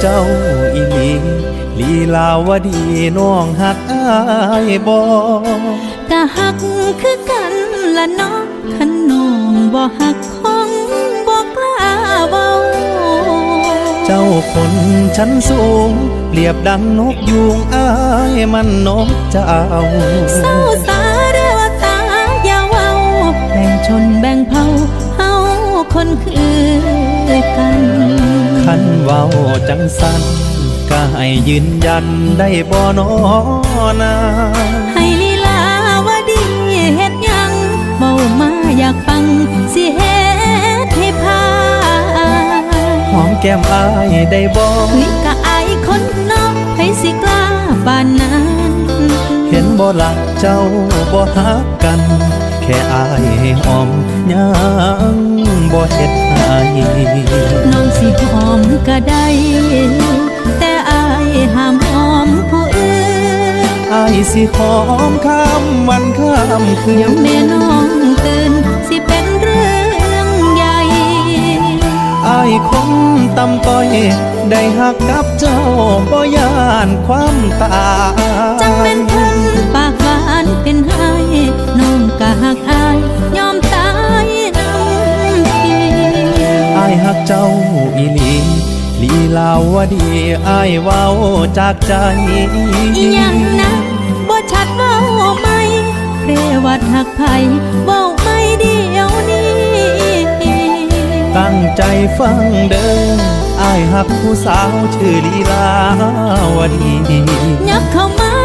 เจ้าอีหลีลีลาวดีน้องหักอายบ่กะหักคือกันละเนาะขันน้องบ่หักคงบ่กล้าเว้าเจ้าคนชั้นสูง เปรียบดังนกยูงอายมันนกเจ้าเศร้าสา คันเว้าจังสันก็ให้ยืนยันได้บ่นอนาให้ลีลาวาดีเฮ็ดหยังเบามาอยากฟังสิเฮ็ดให้พาหอมแก้มอายได้บ่วิกะอายคนนอกให้สิกล้าปานนั้นเห็นบ่ลักเจ้าบ่ฮักกัน แค่อายให้หอมยังบ่เฮ็ดให้น้องสิหอม ก็ได้ แต่อายห้ามหอมผู้อื่นอายสิหอมข้ามวันข้ามคืยานมแม่น้องตื่นสิเป็นเรื่องใหญ่อายคนตำต้อย ได้หักกับเจ้าบ่ยานความตายจังเป็นคนปากหวานเป็นไห้น้องกะหักอายยอมตายน้ำทีอายหักเจ้าอีหลี ลีลาวดีอายเว้าจากใจอีหยังนะบ่ชัดเว้าไหมเรวัดหักไผเว้าไม่เดียวนี้ ตั้งใจฟังเด้ออายหักผู้สาวชื่อลีลาวดียับเข้ามา